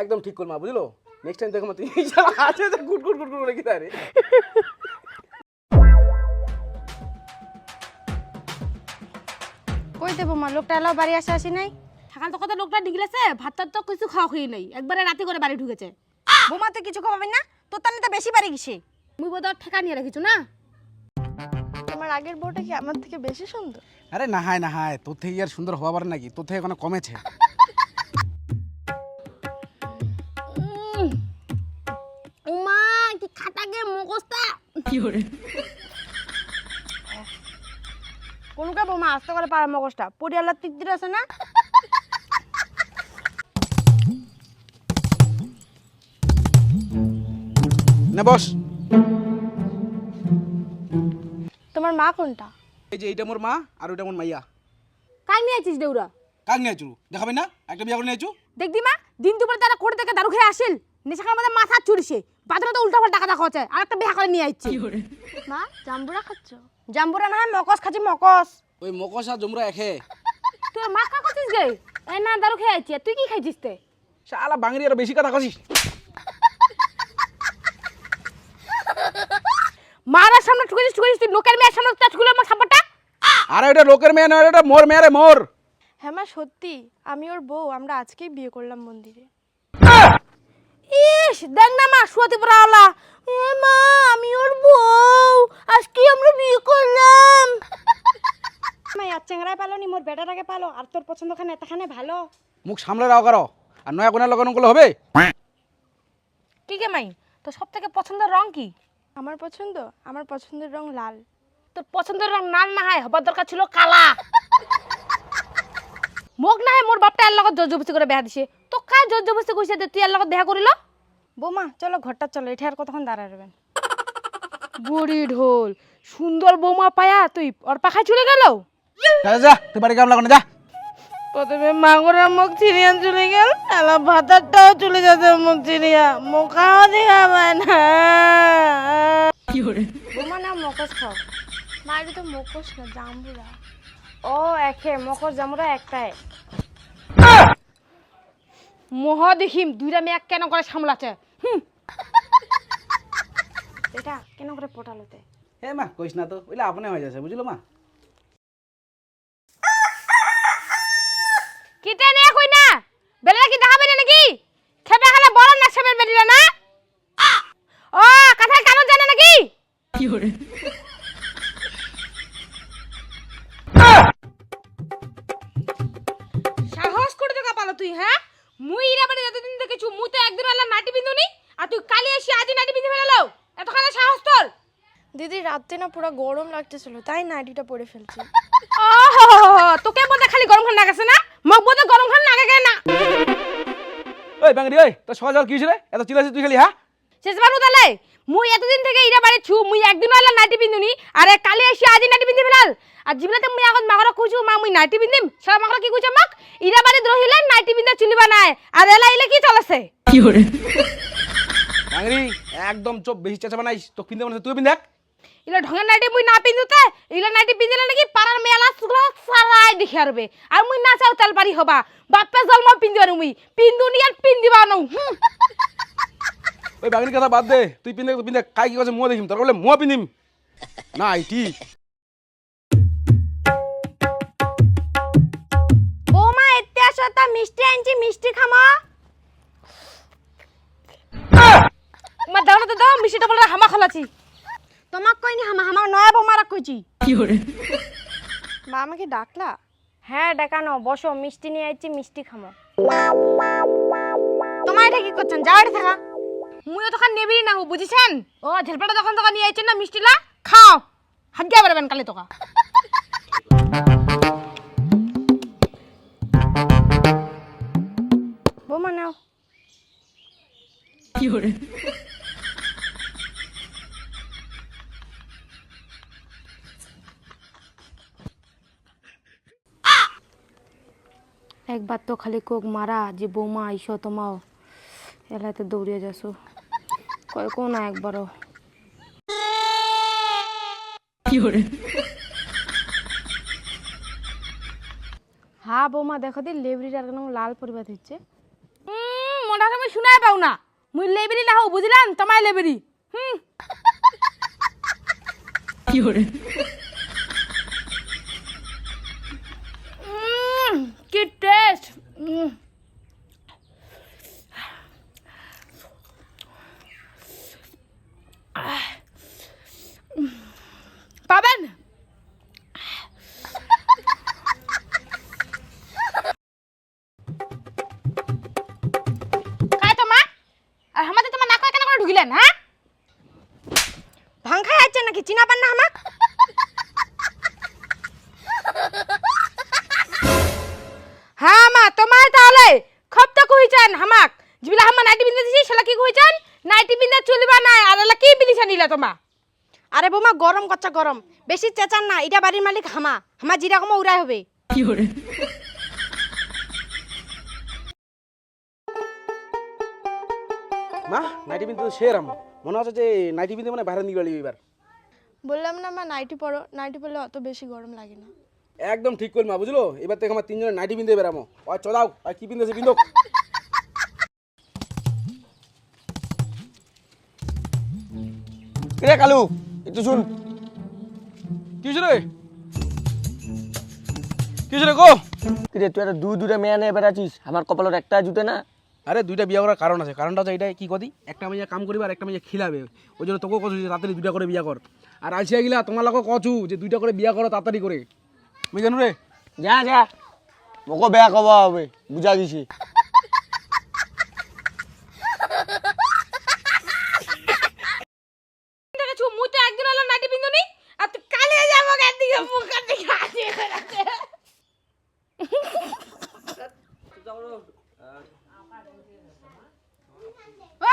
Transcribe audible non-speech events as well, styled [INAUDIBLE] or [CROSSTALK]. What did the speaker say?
একদম ঠিক করমা বুঝলো? নেক্সট টাইম দেখো মা তুই আছে তো গুড গুড গুড গুড করে কি তারে কই দেবো মা লোকটা এলাও বাড়ি আসা আসি নাই? সকাল তো কত লোকটা নিগলেছে ভাত তো কিছু খাওয়া খুঁই নেই একবারে রাতে করে বাড়ি ঢুকেছে। বোমা তো কিছু খাওয়াবি না? তোর তাহলে তো বেশি বাড়ি গেছে। মুই বোধহয় ঠেকা নিয়ে রেখেছো না? তোমার আগের বউটা কি আমার থেকে বেশি সুন্দর? আরে না হায় না হায় তোর থেকে আর সুন্দর হওয়া পারে নাকি? তোর থেকে কোনো কমেছে। কোনকা বোমা আস্তে করে পাড়া মগজটা পরিয়ালার তিকদির আছে না? না বস। তোমার মা কোনটা? এই যে এইটা মোর মা আর ওইটা মোর মাইয়া। কাই নিয়ে আছিস দেউরা কাক নিয়ে আইছু দেখাবে না? একটা বিয়া করে নিয়ে আইছু দেখদি মা দিন দুপুরে তারা কোর্ট থেকে দারু খেয়ে আসিল নেশাখার মধ্যে মাথা চুরিছে বাজারে তো উল্টা পাল্টা টাকা হচ্ছে আর একটা বিয়া করে নিয়ে আইছি। মা জাম্বুরা খাচ্ছ? জাম্বুরা না মকস খাচ্ছি মকস। ওই মকস আর জমরা এখে তুই মা কা করছিস গে? এ না দারু খেয়ে আইছি। তুই কি খাইছিস তে? শালা বাঙালি আর বেশি কথা কছিস মারার সামনে ঠুকেছিস ঠুকেছিস তুই লোকের মেয়ের সামনে ঠুকলো আমার সাপোর্টটা আরে ওটা লোকের মেয়ে নয় ওটা মোর মেয়ে রে মোর। হ্যাঁ মা সত্যি। আমি ওর বউ আমরা আজকেই বিয়ে করলাম মন্দিরে। ইস দেখ না মা শুয়াতে পড়াওলা এ মা আমি ওর বউ। আজকে আমরা বিয়ে করলাম। মা আর চেংড়ায় পালো নি মোর বেটাটাকে পালো আর তোর পছন্দ খানে এতখানে ভালো। মুখ সামলে রাও কারও আর নয়া কোনার লগানো করলে হবে? কি কে মাই তোর সব থেকে পছন্দের রং কি? আমার পছন্দ? আমার পছন্দের রং লাল। তোর পছন্দের রং লাল না হয় হবার দরকার ছিল কালা। মোক না হয় মোর বাপটা এর লগত জোর জবস্তি করে বেহা দিছে। তো কার জোর জবস্তি কইছে যে তুই এর লগত দেখা করিল বৌমা চলো ঘরটা চলো এটা আর কতক্ষণ দাঁড়াবেন বুড়ি ঢোল সুন্দর বৌমা পায়া তুই ওর পাখায় চলে গেল? যা যা তুই বাড়ি কাম লাগানো যা। প্রথমে মাগুরা মুখ চিনিয়া চলে গেল এলা ভাতারটাও চলে যাচ্ছে মুখ চিনিয়া মুখাও দেখা পায় না। বৌমা না মকস খাও মা এটা তো মকস না জাম্বুরা ও একে মকস জাম্বুরা একটাই। মোহ দেখিম দুইটা মেয়ে কেন করে সামলাছে হুম। এটা কেন করে পটালোতে? এ মা কইস না তো ওইলে আপনি হয়ে যাচ্ছে বুঝলো মা? কিটা নিয়ে কই না? বেলা কি দেখাবে না নাকি? খেপে খালে বড় না সেবের বেরিলা না? ও কথায় কানো জানে নাকি? সাহস তুই হ্যাঁ? মুই ইরা বাড়ি যতদিন দেখেছু মুই তো একদিন আল্লাহ নাটি বিন্দুনি আর তুই কালি এসে আজ নাটি বিন্দু ফেলালো। এতখানে সাহস তোর? দিদি রাত্রে না পুরো গরম লাগতেছিল তাই নাইটিটা পরে ফেলছি। [LAUGHS] ওহো তোকে বোধ খালি গরম খান লাগাছে না? মোক বোধ গরম খান লাগে কেন? না ওই বাঙালি ওই তো সকাল কি হয়েছিল এত চিল্লাছিস তুই খালি হ্যাঁ? শেষ বাবু তালে মুই এতদিন থেকে ইরা বাড়ি ছু মুই একদিন হইলা নাইটি পিন্ধুনি আরে কালি এসে আজি নাইটি পিন্ধি ফেলাল আর জিবলাতে মুই আগত মাগরা কইছু মা মুই নাইটি পিন্ধিম। সব মাগরা কি কইছে মাক ইরা বাড়ি রহিলে নাইটি পিন্ধা চুলিবা নাই আর এলা ইলে কি চলেছে? বাঙালি একদম চোখ বেশি চেঁচা বানাইস তো পিনতে মনে তুই পিন দেখ ইলা ঢঙের নাইটি মুই না পিন্ধুতে ইলা নাইটি পিন্ধিলে নাকি পাড়ার মেলা সুগলা সারাই দেখে আরবে। আর মুই না চাও তাল পারি হবা। বাপে জন্ম পিন্দিবা মুই। পিন্ধুনি আর পিন্দিবা নু। হুম। ওই বাঙালির কথা বাদ দে তুই পিন দেখ তুই পিন দেখ কাই কি কথা মুয়া দেখিম তোর বলে মুয়া পিন্দিম না এতে আসো তা মিষ্টি আনছি মিষ্টি খামা। মা দাও না তো দাও মিষ্টিটা বলে হামা খলাছি। তোমাক কইনি হামা হামা নয়া বৌমারা কইছি। মা আমাকে ডাকলা? হ্যাঁ ডাকানো বসো মিষ্টি নিয়ে আইছি মিষ্টি খামো। তোমার এটা কি করছেন? যাও এটা থাকা। মুই তখন নেবি না হু বুঝিছেন? ও ঝেলপাটা তখন তখন নিয়ে আইছেন না মিষ্টিলা? খাও। হাত দিয়া বেরবেন কালে তোকা। বৌমা নাও। একবার তো খালি কোক মারা যে বৌমা আইসো তোমাও। এলাতে দৌড়িয়ে যাসো। কয় কো না একবারও। হ্যাঁ বৌমা দেখো দি লেবরিটার লাল পরিবার হচ্ছে। মোটা মই শুনাই পাও না। মুই লাইব্রেরি না হো বুঝলাম? তোমার লাইব্রেরি হুম। কি ঢুকিলেন হ্যাঁ? ভাং খাই আছে নাকি? চিনা পান না হামাক হ্যাঁ মা, তোমার তাহলে খব তো কইছেন হামাক। জিবিলা হামা নাইটি বিন্দা দিছি সেলা কি কইছেন নাইটি বিন্দা চলবা নাই আর এলা কি বিলিছা নিলা তোমা? আরে বৌমা, গরম কচ্চা গরম। বেশি চেঁচান না এটা বাড়ির মালিক হামা। হামা জিরা কমা উড়াই হবে। মা নাইটি পিনতে তো সেরাম মনে হচ্ছে যে নাইটি পিনতে মানে বাইরে নিয়ে গেলি এবার বললাম না মা নাইটি পরো। নাইটি পরলে অত বেশি গরম লাগে না। একদম ঠিক করল মা বুঝলো? এবার থেকে আমার তিনজনের নাইটি পিনতে বেরামো চদাও আর কি পিনতেছে পিন্দক রে কালু? একটু শুন। কি রে? কি রে গো? রে তুই একটা দুই দুটা মেয়ে নিয়ে বেড়াচ্ছিস? আমার কপালের একটা জুতে না? আরে দুইটা বিয়া করার কারণ আছে। কারণটা হচ্ছে এটাই কি কদি? একটা মেয়ে কাম করিবা আর একটা মেয়ে খিলাবে। ওই জন্য তোকেও কচু যে তাড়াতাড়ি দুইটা করে বিয়া কর। আর আসিয়া গিলা তোমার লোক কচু যে দুইটা করে বিয়া করো তাড়াতাড়ি করে। বুঝলেন রে যা যা। ওকে বেয়া কবা হবে, বুঝা গেছি 喂。